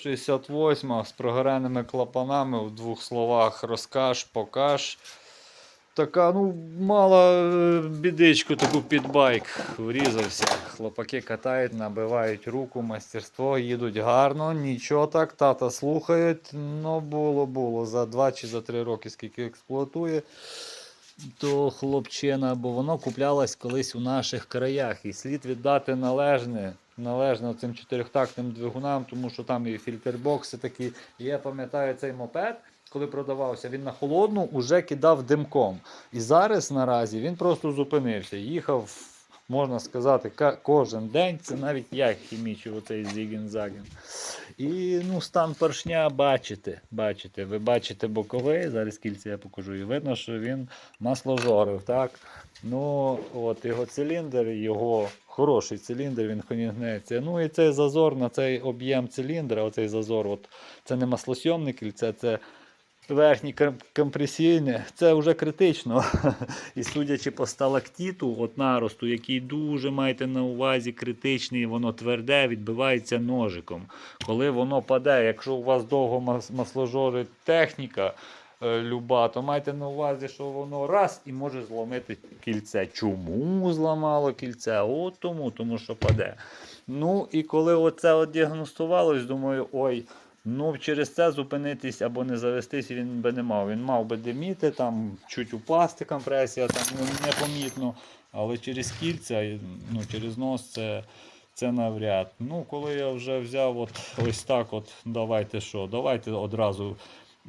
68 з прогореними клапанами в двох словах розкаж, покаж. Така, ну, мала е, бідичку, таку підбайк врізався. Хлопаки катають, набивають руку, мастерство, їдуть гарно, нічого так, тата слухають. Ну, було, було. За 2 чи за 3 роки, скільки експлуатує, то хлопчина, бо воно куплялось колись у наших краях. І слід віддати належне, належне цим чотирьохтактним двигунам, тому що там і фільтрбокси такі. Я пам'ятаю цей мопед. Коли продавався, він на холодну вже кидав димком. І зараз наразі він просто зупинився. Їхав, можна сказати, кожен день. Це навіть я хімічив оцей зігін-загін. І ну, стан поршня бачите. бачите. Ви бачите боковий, зараз кільце я покажу, і видно, що він масложорив. Так? Ну, от його циліндр, його хороший циліндр, він гнеться. Ну і цей зазор на цей об'єм циліндра, оцей зазор, от, це не маслосйомне кільце, це верхнє компресійне, це вже критично. І судячи по сталактиту, от наросту, який дуже маєте на увазі критичний, воно тверде, відбивається ножиком. Коли воно паде, якщо у вас довго мас- масложорить техніка, люба, то майте на увазі, що воно раз і може зломити кільце. Чому зламало кільце? От тому, тому що паде. Ну і коли оце от діагностувалось, думаю, ой. Ну, через це зупинитись або не завестись він би не мав. Він мав би диміти, там чуть упасти компресія, там ну, непомітно. Але через кільця, ну, через нос це, це навряд. Ну, коли я вже взяв от, ось так, от, давайте що, давайте одразу.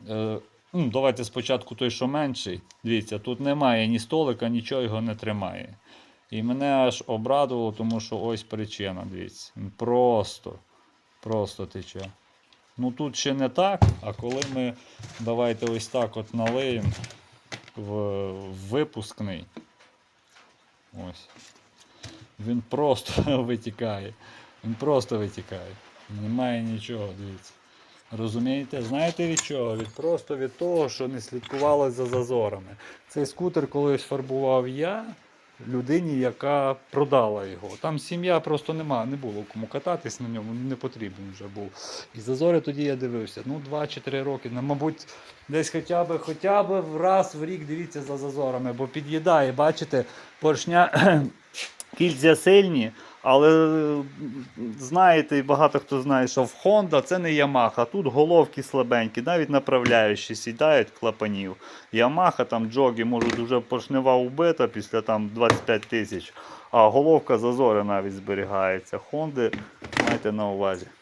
Е, ну, давайте спочатку той, що менший. Дивіться, тут немає ні столика, нічого його не тримає. І мене аж обрадувало, тому що ось причина, дивіться. Він Просто, просто тече. Ну тут ще не так, а коли ми давайте ось так от налиємо в випускний. Ось. Він просто витікає. Він просто витікає. Немає нічого, дивіться. Розумієте? Знаєте від чого? Від просто від того, що не слідкували за зазорами. Цей скутер колись фарбував я людині, яка продала його. Там сім'я просто нема, не було кому кататись на ньому, не потрібен вже був. І зазори тоді я дивився. Ну, 2-3 роки. Ну, мабуть, десь хоча б, хоча б раз в рік дивіться за зазорами, бо під'їдає, бачите, поршня кільця сильні. Але знаєте, і багато хто знає, що в Honda це не Ямаха. тут головки слабенькі, навіть направляючі сідають клапанів. Ямаха там джоги можуть вже поршнева убита після там 25 тисяч, а головка зазори навіть зберігається. Хонди, майте на увазі.